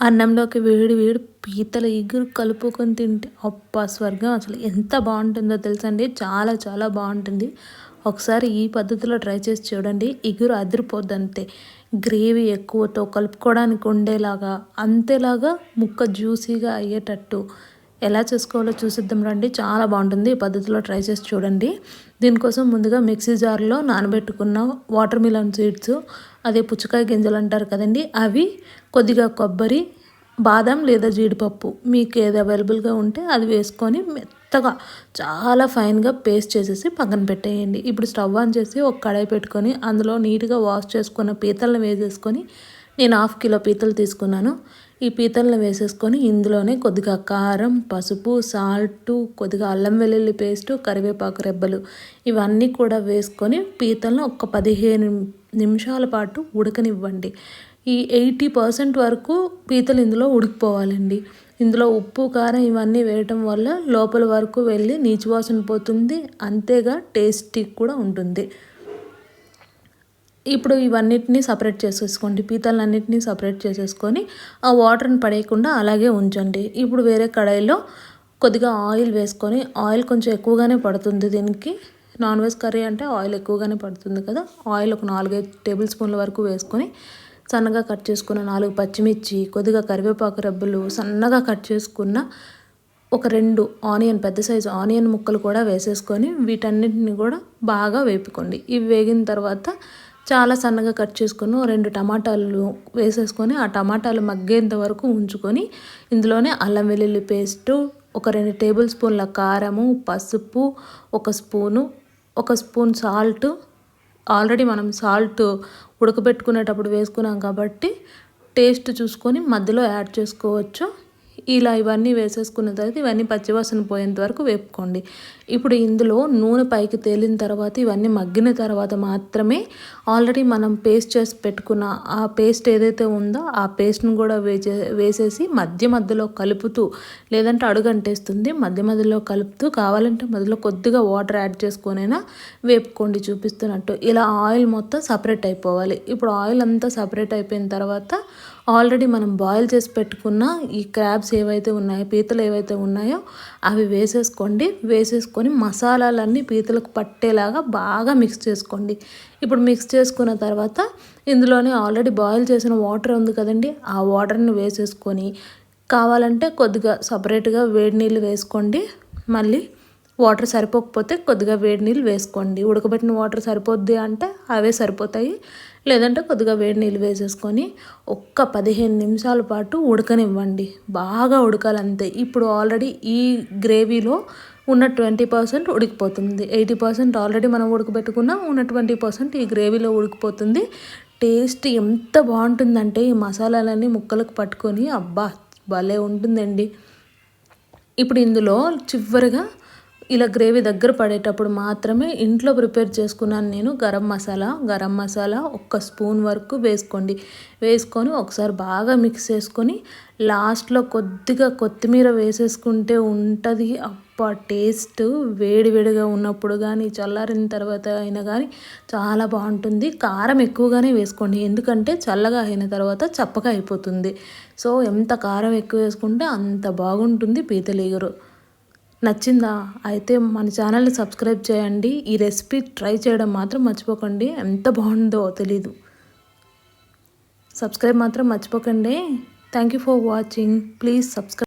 అన్నంలోకి వేడి వేడి పీతల ఎగురు కలుపుకొని తింటే అప్ప స్వర్గం అసలు ఎంత బాగుంటుందో తెలుసండి. చాలా చాలా బాగుంటుంది. ఒకసారి ఈ పద్ధతిలో ట్రై చేసి చూడండి. ఎగురు అదిరిపోద్ది అంతే గ్రేవీ ఎక్కువతో కలుపుకోవడానికి ఉండేలాగా అంతేలాగా ముక్క జ్యూసీగా అయ్యేటట్టు. ఎలా చేసుకోవాలో చూసిద్దాం రండి. చాలా బాగుంటుంది ఈ పద్ధతిలో ట్రై చేసి చూడండి. దీనికోసం ముందుగా మిక్సీ జార్లో నానబెట్టుకున్న వాటర్ మిలన్ సీడ్స్ అదే పుచ్చకాయ గింజలు అంటారు కదండి అవి కొద్దిగా కొబ్బరి బాదం లేదా జీడిపప్పు మీకు ఏది అవైలబుల్గా ఉంటే అది వేసుకొని మెత్తగా చాలా ఫైన్గా పేస్ట్ చేసేసి పక్కన పెట్టేయండి. ఇప్పుడు స్టవ్ ఆన్ చేసి ఒక కడాయి పెట్టుకొని అందులో నీట్గా వాష్ చేసుకున్న పీతలను వేసేసుకొని నేను హాఫ్ కిలో పీతలు తీసుకున్నాను. ఈ పీతలను వేసేసుకొని ఇందులోనే కొద్దిగా కారం పసుపు సాల్టు కొద్దిగా అల్లం వెల్లుల్లి పేస్టు కరివేపాకు రెబ్బలు ఇవన్నీ కూడా వేసుకొని పీతలను ఒక పదిహేను నిమిషాల పాటు ఉడకనివ్వండి. ఈ ఎయిటీ పర్సెంట్ వరకు పీతలు ఇందులో ఉడికిపోవాలండి. ఇందులో ఉప్పు కారం ఇవన్నీ వేయటం వల్ల లోపల వరకు వెళ్ళి నీచువాసన పోతుంది అంతేగా టేస్టీ కూడా ఉంటుంది. ఇప్పుడు ఇవన్నిటిని సపరేట్ చేసేసుకోండి. పీతలన్నింటినీ సపరేట్ చేసేసుకొని ఆ వాటర్ని పడేయకుండా అలాగే ఉంచండి. ఇప్పుడు వేరే కడాయిలో కొద్దిగా ఆయిల్ వేసుకొని ఆయిల్ కొంచెం ఎక్కువగానే పడుతుంది దీనికి. నాన్ వెజ్ కర్రీ అంటే ఆయిల్ ఎక్కువగానే పడుతుంది కదా. ఆయిల్ ఒక నాలుగైదు టేబుల్ స్పూన్ల వరకు వేసుకొని సన్నగా కట్ చేసుకున్న నాలుగు పచ్చిమిర్చి కొద్దిగా కరివేపాకు రబ్బులు సన్నగా కట్ చేసుకున్న ఒక రెండు ఆనియన్ పెద్ద సైజు ఆనియన్ ముక్కలు కూడా వేసేసుకొని వీటన్నిటిని కూడా బాగా వేపుకోండి. ఇవి వేగిన తర్వాత చాలా సన్నగా కట్ చేసుకుని రెండు టమాటాలు వేసేసుకొని ఆ టమాటాలు మగ్గేంత వరకు ఉంచుకొని ఇందులోనే అల్లం వెల్లుల్లి పేస్టు ఒక రెండు టేబుల్ స్పూన్ల కారము పసుపు ఒక స్పూను ఒక స్పూన్ సాల్ట్. ఆల్రెడీ మనం సాల్ట్ ఉడకబెట్టుకునేటప్పుడు వేసుకున్నాం కాబట్టి టేస్ట్ చూసుకొని మధ్యలో యాడ్ చేసుకోవచ్చు. ఇలా ఇవన్నీ వేసేసుకున్న తర్వాత ఇవన్నీ పచ్చివాసన పోయేంత వరకు వేపుకోండి. ఇప్పుడు ఇందులో నూనె పైకి తేలిన తర్వాత ఇవన్నీ మగ్గిన తర్వాత మాత్రమే ఆల్రెడీ మనం పేస్ట్ చేసి పెట్టుకున్న ఆ పేస్ట్ ఏదైతే ఉందో ఆ పేస్ట్ని కూడా వేసే వేసేసి మధ్య మధ్యలో కలుపుతూ లేదంటే అడుగంటేస్తుంది మధ్య మధ్యలో కలుపుతూ కావాలంటే మధ్యలో కొద్దిగా వాటర్ యాడ్ చేసుకొనైనా వేపుకోండి చూపిస్తున్నట్టు. ఇలా ఆయిల్ మొత్తం సపరేట్ అయిపోవాలి. ఇప్పుడు ఆయిల్ అంతా సపరేట్ అయిపోయిన తర్వాత ఆల్రెడీ మనం బాయిల్ చేసి పెట్టుకున్న ఈ క్రాబ్స్ ఏవైతే ఉన్నాయో పీతలు ఏవైతే ఉన్నాయో అవి వేసేసుకోండి. వేసేసుకొని మసాలాలన్నీ పీతలకు పట్టేలాగా బాగా మిక్స్ చేసుకోండి. ఇప్పుడు మిక్స్ చేసుకున్న తర్వాత ఇందులోనే ఆల్రెడీ బాయిల్ చేసిన వాటర్ ఉంది కదండి ఆ వాటర్ని వేసేసుకొని కావాలంటే కొద్దిగా సపరేట్గా వేడి నీళ్ళు వేసుకోండి. మళ్ళీ వాటర్ సరిపోకపోతే కొద్దిగా వేడి నీళ్ళు వేసుకోండి. ఉడకబెట్టిన వాటర్ సరిపోద్ది అంటే అవే సరిపోతాయి. లేదంటే కొద్దిగా వేడి నీళ్ళు వేసేసుకొని ఒక్క పదిహేను నిమిషాల పాటు ఉడకనివ్వండి. బాగా ఉడకాలంతే. ఇప్పుడు ఆల్రెడీ ఈ గ్రేవీలో ఉన్న ట్వంటీ పర్సెంట్ ఉడికిపోతుంది. ఎయిటీ పర్సెంట్ ఆల్రెడీ మనం ఉడకబెట్టుకున్నాం ఉన్న ట్వంటీ పర్సెంట్ ఈ గ్రేవీలో ఉడికిపోతుంది. టేస్ట్ ఎంత బాగుంటుందంటే ఈ మసాలాలన్నీ ముక్కలకు పట్టుకొని అబ్బా భలే ఉంటుందండి. ఇప్పుడు ఇందులో చివరిగా ఇలా గ్రేవీ దగ్గర పడేటప్పుడు మాత్రమే ఇంట్లో ప్రిపేర్ చేసుకున్నాను నేను. గరం మసాలా గరం మసాలా ఒక్క స్పూన్ వరకు వేసుకోండి. వేసుకొని ఒకసారి బాగా మిక్స్ చేసుకొని లాస్ట్లో కొద్దిగా కొత్తిమీర వేసేసుకుంటే ఉంటుంది. అప్ప టేస్ట్ వేడివేడిగా ఉన్నప్పుడు కానీ చల్లారిన తర్వాత అయినా కానీ చాలా బాగుంటుంది. కారం ఎక్కువగానే వేసుకోండి. ఎందుకంటే చల్లగా అయిన తర్వాత చప్పగా అయిపోతుంది. సో ఎంత కారం ఎక్కువ వేసుకుంటే అంత బాగుంటుంది పీతలీగరు. నచ్చిందా? అయితే మన ఛానల్ని సబ్స్క్రైబ్ చేయండి. ఈ రెసిపీ ట్రై చేయడం మాత్రం మర్చిపోకండి. ఎంత బాగుందో తెలీదు. సబ్స్క్రైబ్ మాత్రం మర్చిపోకండి. Thank you for watching. Please subscribe